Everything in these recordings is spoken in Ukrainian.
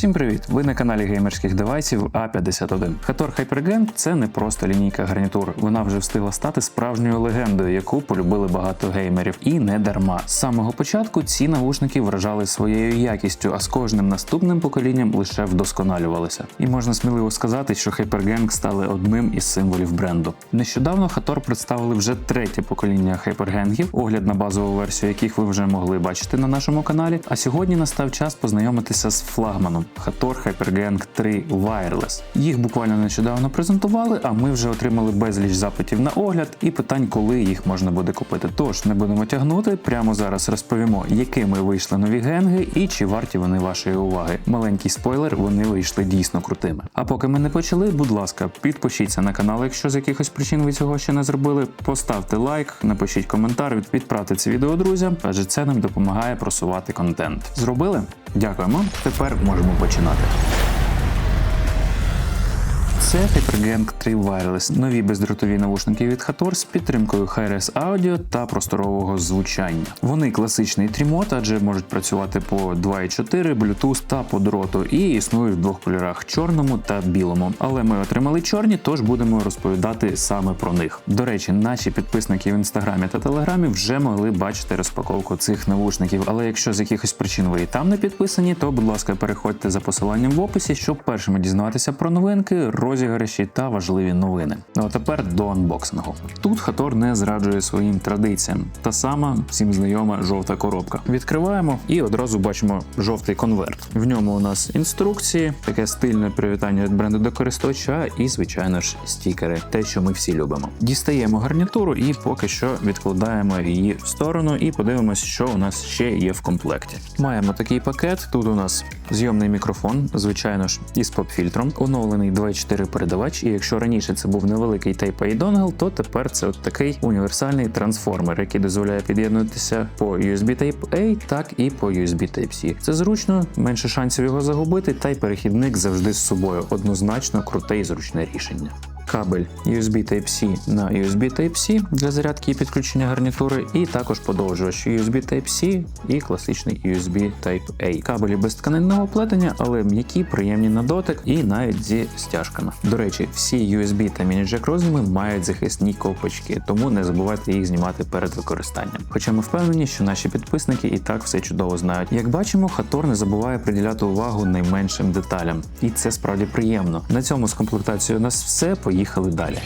Всім привіт! Ви на каналі геймерських девайсів А51. Хатор Hypergang – це не просто лінійка гарнітур. Вона вже встигла стати справжньою легендою, яку полюбили багато геймерів. І не дарма. З самого початку ці навушники вражали своєю якістю, а з кожним наступним поколінням лише вдосконалювалися. І можна сміливо сказати, що Hypergang стали одним із символів бренду. Нещодавно Хатор представили вже третє покоління хайпергенгів, огляд на базову версію яких ви вже могли бачити на нашому каналі. А сьогодні настав час познайомитися з флагманом Hator Hypergang 3 Wireless. Їх буквально нещодавно презентували, а ми вже отримали безліч запитів на огляд і питань, коли їх можна буде купити. Тож не будемо тягнути. Прямо зараз розповімо, якими вийшли нові генги і чи варті вони вашої уваги. Маленький спойлер, вони вийшли дійсно крутими. А поки ми не почали, будь ласка, підпишіться на канал, якщо з якихось причин ви цього ще не зробили. Поставте лайк, напишіть коментар, від- відправте це відео друзям, адже це нам допомагає просувати контент. Зробили? Дякуємо. Тепер можемо починати. Це HyperGang 3 Wireless, нові бездротові навушники від Hator з підтримкою Hi-Res Audio та просторового звучання. Вони класичний трімод, адже можуть працювати по 2.4, Bluetooth та по дроту, і існують в двох кольорах чорному та білому. Але ми отримали чорні, тож будемо розповідати саме про них. До речі, наші підписники в інстаграмі та телеграмі вже могли бачити розпаковку цих навушників. Але якщо з якихось причин ви і там не підписані, то будь ласка, переходьте за посиланням в описі, щоб першими дізнаватися про новинки, розіграші та важливі новини. Ну а тепер до анбоксингу. Тут Хатор не зраджує своїм традиціям. Та сама всім знайома жовта коробка. Відкриваємо і одразу бачимо жовтий конверт. В ньому у нас інструкції, таке стильне привітання від бренду до користувача, і, звичайно ж, стікери, те, що ми всі любимо. Дістаємо гарнітуру і поки що відкладаємо її в сторону і подивимося, що у нас ще є в комплекті. Маємо такий пакет. Тут у нас зйомний мікрофон, звичайно ж, із поп-фільтром, оновлений 2.4 передавач. І якщо раніше це був невеликий Type-A донгл, то тепер це от такий універсальний трансформер, який дозволяє під'єднуватися по USB Type-A, так і по USB Type-C. Це зручно, менше шансів його загубити, та й перехідник завжди з собою. Однозначно круте і зручне рішення. Кабель USB Type-C на USB Type-C для зарядки і підключення гарнітури, і також подовжувач USB Type-C і класичний USB Type-A. Кабелі без тканинного плетення, але м'які, приємні на дотик і навіть зі стяжками. До речі, всі USB та міні-джек роз'єми мають захисні ковпачки, тому не забувайте їх знімати перед використанням. Хоча ми впевнені, що наші підписники і так все чудово знають. Як бачимо, Хатор не забуває приділяти увагу найменшим деталям, і це справді приємно. На цьому з комплектацією у нас все. Поїхали далі.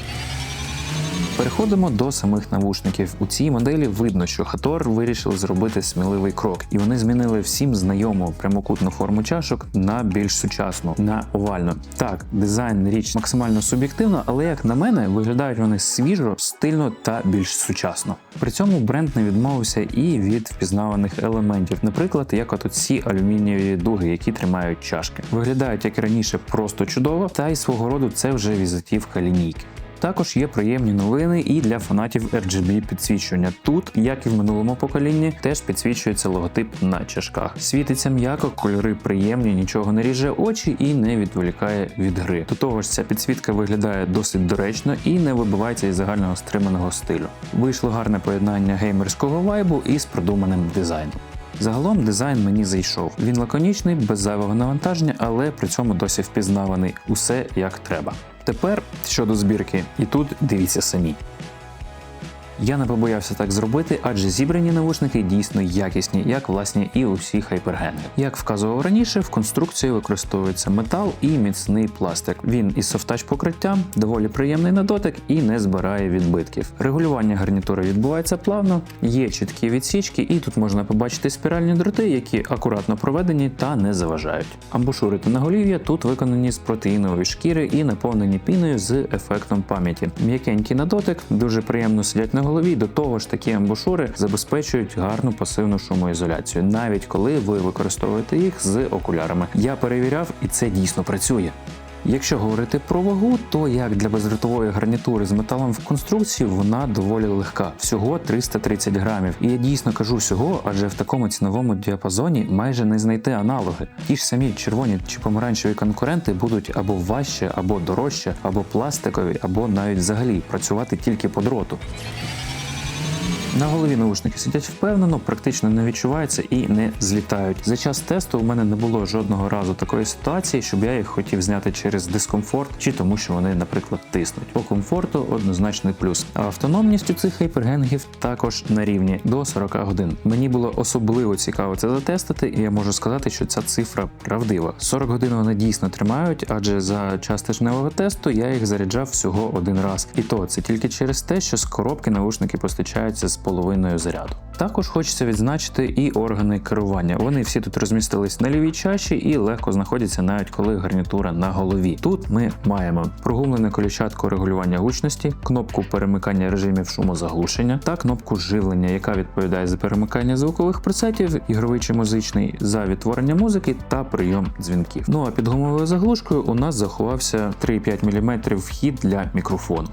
Переходимо до самих навушників. У цій моделі видно, що Хатор вирішили зробити сміливий крок, і вони змінили всім знайому прямокутну форму чашок на більш сучасну, на овальну. Так, дизайн річ максимально суб'єктивно, але як на мене, виглядають вони свіжо, стильно та більш сучасно. При цьому бренд не відмовився і від впізнаваних елементів, наприклад, як от ці алюмінієві дуги, які тримають чашки. Виглядають як і раніше просто чудово, та й свого роду це вже візитівка лінійки. Також є приємні новини і для фанатів RGB підсвічування. Тут, як і в минулому поколінні, теж підсвічується логотип на чашках. Світиться м'яко, кольори приємні, нічого не ріже очі і не відволікає від гри. До того ж, ця підсвітка виглядає досить доречно і не вибивається із загального стриманого стилю. Вийшло гарне поєднання геймерського вайбу із продуманим дизайном. Загалом дизайн мені зайшов. Він лаконічний, без зайвого навантаження, але при цьому досі впізнаваний. Усе як треба. Тепер щодо збірки, і тут дивіться самі. Я не побоявся так зробити, адже зібрані навушники дійсно якісні, як власні і усі хайпергени. Як вказував раніше, в конструкції використовується метал і міцний пластик. Він із софтач покриттям, доволі приємний на дотик і не збирає відбитків. Регулювання гарнітури відбувається плавно, є чіткі відсічки, і тут можна побачити спіральні дроти, які акуратно проведені та не заважають. Амбушури та наголів'я тут виконані з протеїнової шкіри і наповнені піною з ефектом пам'яті. М'якенькі на дотик, дуже приємно сидять на голові. До того ж, такі амбушури забезпечують гарну пасивну шумоізоляцію, навіть коли ви використовуєте їх з окулярами. Я перевіряв, і це дійсно працює. Якщо говорити про вагу, то як для бездротової гарнітури з металом в конструкції вона доволі легка, всього 330 грамів. І я дійсно кажу всього, адже в такому ціновому діапазоні майже не знайти аналоги. Ті ж самі червоні чи помаранчеві конкуренти будуть або важче, або дорожче, або пластикові, або навіть взагалі працювати тільки по дроту. На голові наушники сидять впевнено, практично не відчуваються і не злітають. За час тесту у мене не було жодного разу такої ситуації, щоб я їх хотів зняти через дискомфорт чи тому, що вони, наприклад, тиснуть. По комфорту однозначний плюс. А автономність у цих хайпергенгів також на рівні до 40 годин. Мені було особливо цікаво це затестити, і я можу сказати, що ця цифра правдива. 40 годин вони дійсно тримають, адже за час тижневого тесту я їх заряджав всього один раз. І то це тільки через те, що з коробки наушники постачаються з половиною заряду. Також хочеться відзначити і органи керування. Вони всі тут розмістились на лівій чаші і легко знаходяться навіть коли гарнітура на голові. Тут ми маємо прогумлене колічатко регулювання гучності, кнопку перемикання режимів шумозаглушення та кнопку живлення, яка відповідає за перемикання звукових пресетів, ігровий чи музичний, за відтворення музики та прийом дзвінків. Ну а під гумовою заглушкою у нас заховався 3,5 мм вхід для мікрофону.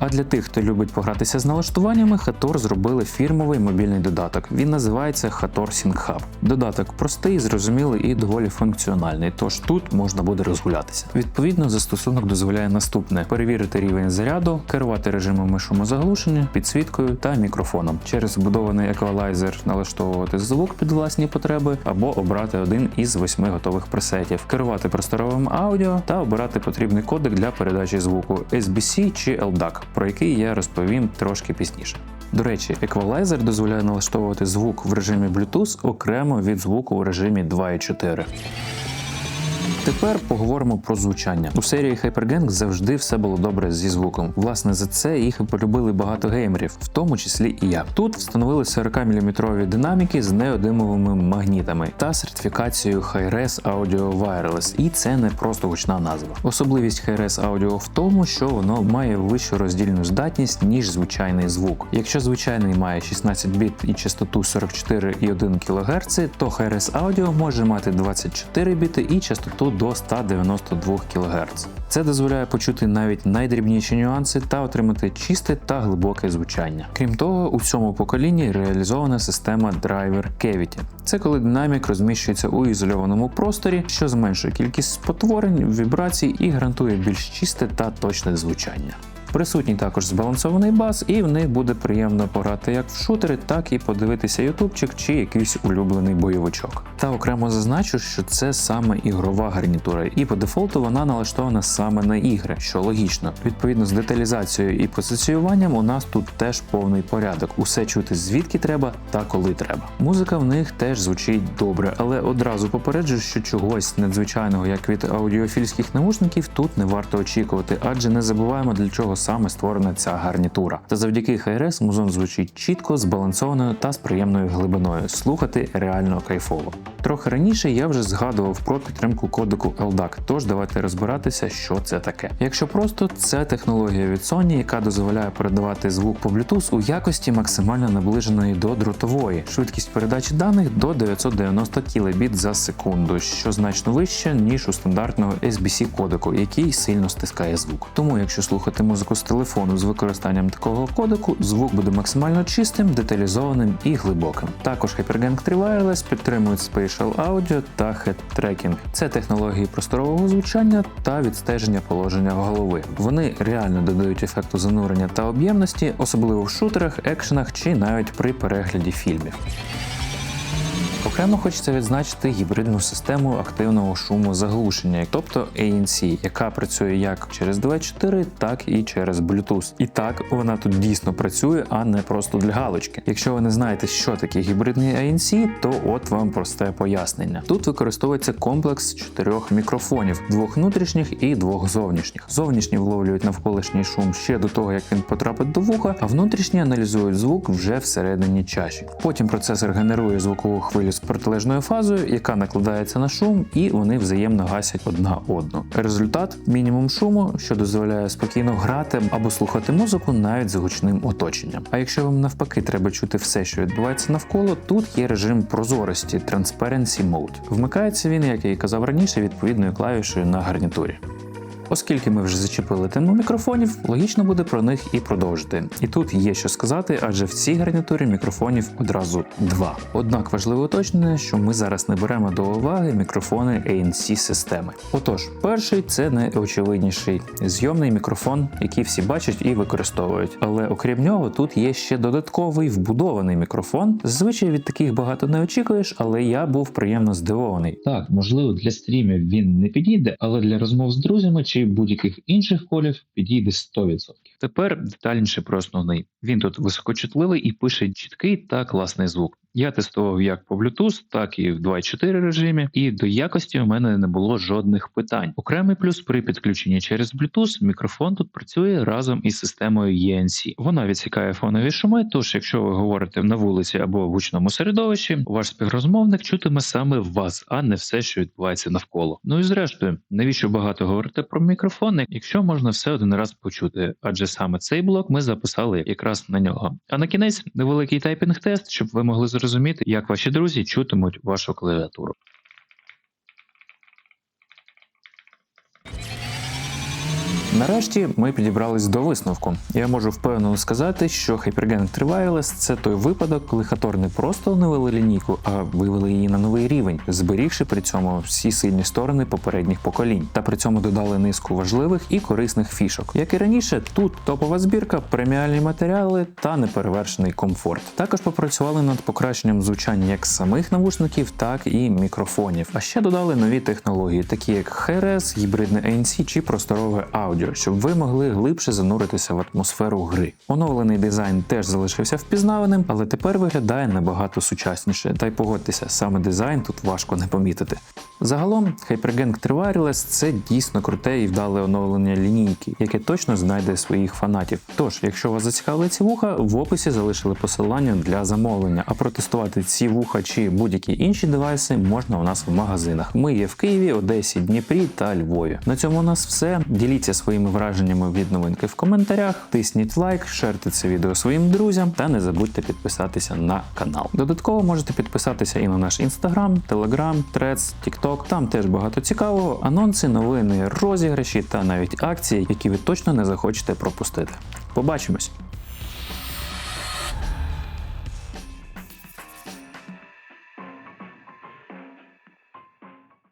А для тих, хто любить погратися з налаштуваннями, Hator зробили фірмовий мобільний додаток. Він називається Hator Sync. Додаток простий, зрозумілий і доволі функціональний, тож тут можна буде розгулятися. Відповідно, застосунок дозволяє наступне: перевірити рівень заряду, керувати режимами шумозаглушення, підсвіткою та мікрофоном. Через вбудований еквалайзер налаштовувати звук під власні потреби або обрати один із восьми готових пресетів, керувати просторовим аудіо та обирати потрібний кодек для передачі звуку SBC чи LDAC про який я розповім трошки пізніше. До речі, еквалайзер дозволяє налаштовувати звук в режимі Bluetooth окремо від звуку у режимі 2.4. Тепер поговоримо про звучання. У серії Hypergang завжди все було добре зі звуком. Власне, за це їх і полюбили багато геймерів, в тому числі і я. Тут встановили 40-мм динаміки з неодимовими магнітами та сертифікацією Hi-Res Audio Wireless. І це не просто гучна назва. Особливість Hi-Res Audio в тому, що воно має вищу роздільну здатність, ніж звичайний звук. Якщо звичайний має 16 біт і частоту 44,1 кГц, то Hi-Res Audio може мати 24 біти і частоту до 192 кГц. Це дозволяє почути навіть найдрібніші нюанси та отримати чисте та глибоке звучання. Крім того, у цьому поколінні реалізована система Driver Cavity. Це коли динамік розміщується у ізольованому просторі, що зменшує кількість спотворень, вібрацій і гарантує більш чисте та точне звучання. Присутній також збалансований бас, і в них буде приємно пограти як в шутери, так і подивитися ютубчик чи якийсь улюблений бойовичок. Та окремо зазначу, що це саме ігрова гарнітура, і по дефолту вона налаштована саме на ігри, що логічно. Відповідно з деталізацією і позиціюванням у нас тут теж повний порядок. Усе чути звідки треба та коли треба. Музика в них теж звучить добре, але одразу попереджу, що чогось надзвичайного, як від аудіофільських наушників, тут не варто очікувати, адже не забуваємо для чого саме створена ця гарнітура. Та завдяки ХРС музон звучить чітко, збалансованою та з приємною глибиною. Слухати реально кайфово. Трохи раніше я вже згадував про підтримку кодеку LDAC, тож давайте розбиратися, що це таке. Якщо просто це технологія від Sony, яка дозволяє передавати звук по Bluetooth у якості максимально наближеної до дротової, швидкість передачі даних до 990 кбіт за секунду, що значно вище ніж у стандартного SBC кодеку, який сильно стискає звук. Тому, якщо слухати музику з телефону з використанням такого кодеку, звук буде максимально чистим, деталізованим і глибоким. Також HyperGang 3 Wireless підтримують Spatial Audio та Head Tracking. Це технології просторового звучання та відстеження положення голови. Вони реально додають ефекту занурення та об'ємності, особливо в шутерах, екшенах чи навіть при перегляді фільмів. Окремо хочеться відзначити гібридну систему активного шуму заглушення, тобто ANC, яка працює як через 2.4, так і через Bluetooth. І так вона тут дійсно працює, а не просто для галочки. Якщо ви не знаєте, що таке гібридний ANC, то от вам просте пояснення. Тут використовується комплекс чотирьох мікрофонів: двох внутрішніх і двох зовнішніх. Зовнішні вловлюють навколишній шум ще до того, як він потрапить до вуха, а внутрішні аналізують звук вже всередині чаші. Потім процесор генерує звукову хвилю з протилежною фазою, яка накладається на шум, і вони взаємно гасять одна одну. Результат мінімум шуму, що дозволяє спокійно грати або слухати музику навіть з гучним оточенням. А якщо вам навпаки треба чути все, що відбувається навколо, тут є режим прозорості Transparency Mode. Вмикається він, як я і казав раніше, відповідною клавішею на гарнітурі. Оскільки ми вже зачепили тему мікрофонів, логічно буде про них і продовжити. І тут є що сказати, адже в цій гарнітурі мікрофонів одразу два. Однак важливе уточнення, що ми зараз не беремо до уваги мікрофони ANC системи. Отож, перший це найочевидніший зйомний мікрофон, який всі бачать і використовують. Але окрім нього, тут є ще додатковий вбудований мікрофон. Зазвичай від таких багато не очікуєш, але я був приємно здивований. Так, можливо, для стрімів він не підійде, але для розмов з друзями чи будь-яких інших колів підійде 100%. Тепер детальніше про основний. Він тут високочутливий і пише чіткий та класний звук. Я тестував як по Bluetooth, так і в 2.4 режимі, і до якості у мене не було жодних питань. Окремий плюс при підключенні через Bluetooth мікрофон тут працює разом із системою ENC. Вона відсікає фонові шуми, тож якщо ви говорите на вулиці або в гучному середовищі, ваш співрозмовник чутиме саме вас, а не все, що відбувається навколо. Ну і зрештою, навіщо багато говорити про мікрофони, якщо можна все один раз почути, адже саме цей блок ми записали якраз на нього. А на кінець невеликий тайпінг-тест, щоб ви могли зрозуміти, як ваші друзі чутимуть вашу клавіатуру. Нарешті ми підібрались до висновку. Я можу впевнено сказати, що Hypergen 3 Wireless – це той випадок, коли Хатор не просто оновили лінійку, а вивели її на новий рівень, зберігши при цьому всі сильні сторони попередніх поколінь, та при цьому додали низку важливих і корисних фішок. Як і раніше, тут топова збірка, преміальні матеріали та неперевершений комфорт. Також попрацювали над покращенням звучання як самих навушників, так і мікрофонів. А ще додали нові технології, такі як HRS, гібридне ANC чи просторове аудіо, щоб ви могли глибше зануритися в атмосферу гри. Оновлений дизайн теж залишився впізнаваним, але тепер виглядає набагато сучасніше. Та й погодьтеся, саме дизайн тут важко не помітити. Загалом, Hypergang 3 Wireless – це дійсно круте і вдале оновлення лінійки, яке точно знайде своїх фанатів. Тож, якщо вас зацікавили ці вуха, в описі залишили посилання для замовлення. А протестувати ці вуха чи будь-які інші девайси можна у нас в магазинах. Ми є в Києві, Одесі, Дніпрі та Львові. На цьому у нас все. Діліться своїми враженнями від новинки в коментарях, тисніть лайк, шерте це відео своїм друзям та не забудьте підписатися на канал. Додатково можете підписатися і на наш інстаграм, телеграм, трец, тікток. Там теж багато цікавого, анонси, новини, розіграші та навіть акції, які ви точно не захочете пропустити. Побачимось!